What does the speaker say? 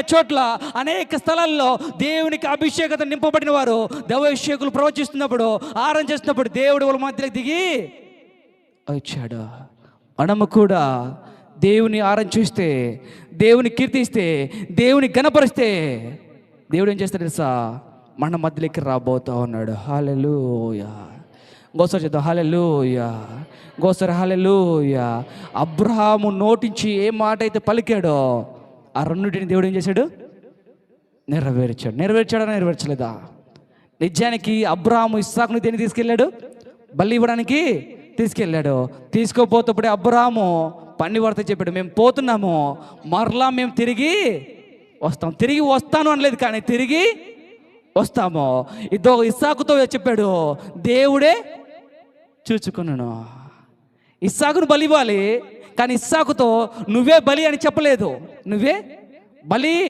చోట్ల అనేక స్థలాల్లో దేవునికి అభిషేకత నింపబడిన వారు దేవాభిషేకులు ప్రవచిస్తున్నప్పుడు ఆరం చేస్తున్నప్పుడు దేవుడు వాళ్ళ మధ్యలోకి దిగి వచ్చాడు. మనము కూడా దేవుని ఆరం చూస్తే దేవుని కీర్తిస్తే దేవుని గణపరిస్తే దేవుడు ఏం చేస్తాడు తెలుసా? మన మధ్యలోకి రాబోతా ఉన్నాడు. హాలెలుయా గోసరి చేద్దాం హాలెలుయా గోసరి హాలెలుయా అబ్రహాము నోటించి ఏ మాట అయితే పలికాడో ఆ రెండింటిని దేవుడు ఏం చేశాడు? నెరవేర్చాడు. నెరవేర్చాడా నెరవేర్చలేదా? నిజానికి అబ్రాహాము ఇస్సాకుని దేని తీసుకెళ్ళాడు? బలి ఇవ్వడానికి తీసుకెళ్ళాడు. తీసుకోపోతప్పుడే అబ్రాహము పన్ని వార్త చెప్పాడు. మేము పోతున్నాము మరలా మేము తిరిగి వస్తాం. తిరిగి వస్తాను అనలేదు కానీ తిరిగి వస్తాము. ఇదో ఇస్సాకుతో చెప్పాడు దేవుడే చూచుకున్నాను. ఇస్సాకును బలి ఇవ్వాలి కానీ ఇస్సాకుతో నువ్వే బలి అని చెప్పలేదు. నువ్వే బలి